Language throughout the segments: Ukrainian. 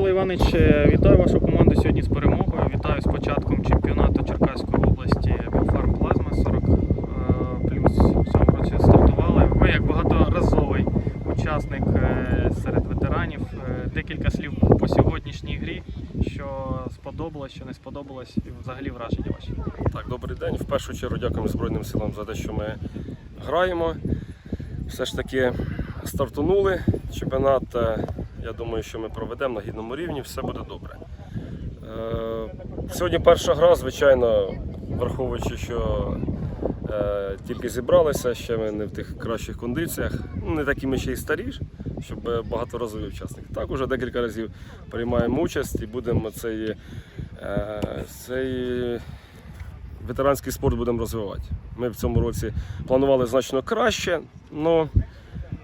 Микола Іванович, е, вітаю вашу команду сьогодні з перемогою. Вітаю з початком чемпіонату Черкаської області Білфарм Плазма 40 е, плюс в цьому році стартували. Ви як багаторазовий учасник е, серед ветеранів. Декілька слів по сьогоднішній грі, що сподобалось, що не сподобалось, і взагалі враження ваші. Так, добрий день. В першу чергу дякуємо Збройним силам за те, що ми граємо. Все ж таки стартанули. Чемпіонат, я думаю, що ми проведемо на гідному рівні, все буде добре. Е, Сьогодні перша гра, звичайно, враховуючи, що е, тільки зібралися, ще ми не в тих кращих кондиціях. Ну, не такі ми ще й старі, щоб е, багаторазові учасники. Так, уже декілька разів приймаємо участь і будемо цей, е, цей ветеранський спорт будемо розвивати. Ми в цьому році планували значно краще, але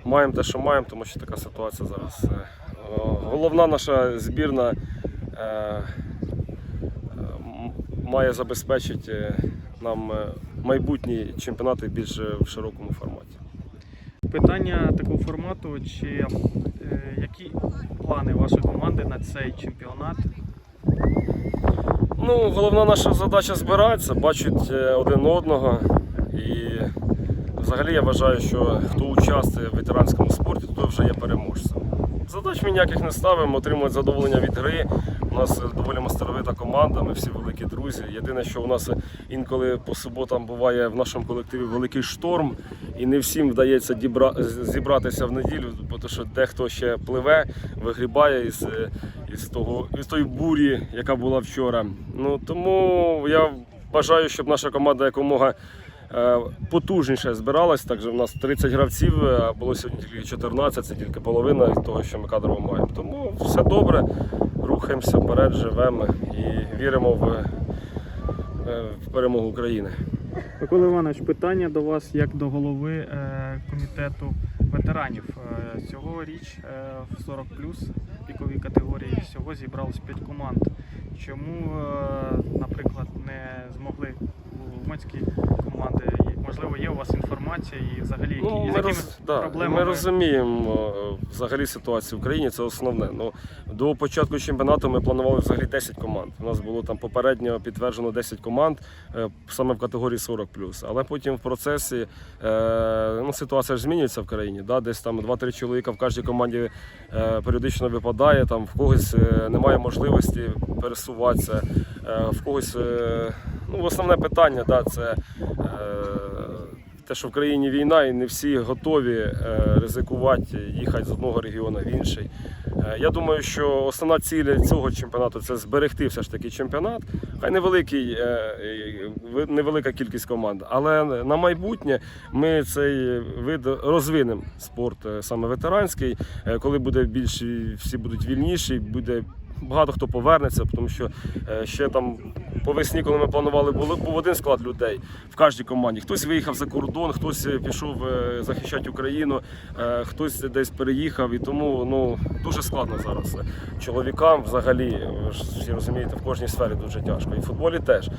маємо те, що маємо, тому що така ситуація зараз. Е, Головна наша збірна е, е, має забезпечити нам е, майбутні чемпіонати більш е, в широкому форматі. Питання такого формату: чи е, які плани вашої команди на цей чемпіонат? Ну, головна наша задача збиратися, бачити е, один одного. І взагалі я вважаю, що хто участвує в ветеранському спорті, то вже є переможцем. Задач ми ніяких не ставимо, отримують задоволення від гри. У нас доволі мастеровита команда, ми всі великі друзі. Єдине, що у нас інколи по суботам буває в нашому колективі великий шторм, і не всім вдається дібра- зібратися в неділю, тому що дехто ще пливе, вигрібає із, е, із, того, із тої бурі, яка була вчора. Ну, тому я бажаю, щоб наша команда якомога е, потужніше збиралась. Також у нас 30 гравців, а було сьогодні тільки 14, це тільки половина того, що ми кадрово маємо. Тому все добре, рухаємося вперед, живемо і віримо в, е, в перемогу України. Микола Іванович, питання до вас як до голови е, комітету ветеранів. Е, Цьогоріч е, в 40 віковій категорії всього зібралось 5 команд. Чому, е, наприклад, не змогли уманські команди? Можливо, є у вас інформація і взагалі Ну, з ми, роз, да, проблемами? ми розуміємо е, взагалі ситуацію в країні, це основне. Ну, до початку чемпіонату ми планували взагалі 10 команд. У нас було там попередньо підтверджено 10 команд е, саме в категорії 40 Але потім в процесі е, ну, ситуація ж змінюється в країні. Да? Десь там 2-3 чоловіка в кожній команді періодично випадає, там в когось немає можливості пересуватися, в когось. Ну, основне питання да, це. Е, те, що в країні війна, і не всі готові е, ризикувати, їхати з одного регіону в інший. Е, Я думаю, що основна ціль цього чемпіонату це зберегти все ж таки чемпіонат. Хай невеликий, е, невелика кількість команд, але на майбутнє ми цей вид розвинемо спорт е, саме ветеранський, е, коли буде більше, всі будуть вільніші, буде. Багато хто повернеться, тому що е, ще там по весні, коли ми планували, був один склад людей в кожній команді. Хтось виїхав за кордон, хтось е, пішов е, захищати Україну, е, хтось десь переїхав. І тому ну, дуже складно зараз. Чоловікам взагалі, ви ж всі розумієте, в кожній сфері дуже тяжко. І в футболі теж.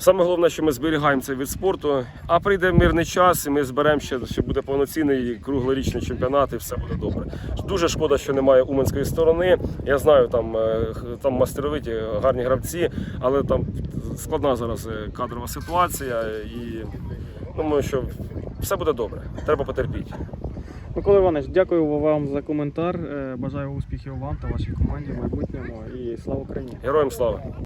Саме головне, що ми зберігаємо цей вид спорту, а прийде мирний час, і ми зберемо ще, ще буде повноцінний круглорічний чемпіонат, і все буде добре. Дуже шкода, що немає уманської сторони. Я знаю, там, е, там мастеровиті, гарні гравці, але там складна зараз е, кадрова ситуація. І думаю, що все буде добре. Треба потерпіти. Микола Іванович, дякую вам за коментар. Е, Бажаю успіхів вам та вашій команді в майбутньому і слава Україні! Героям слава!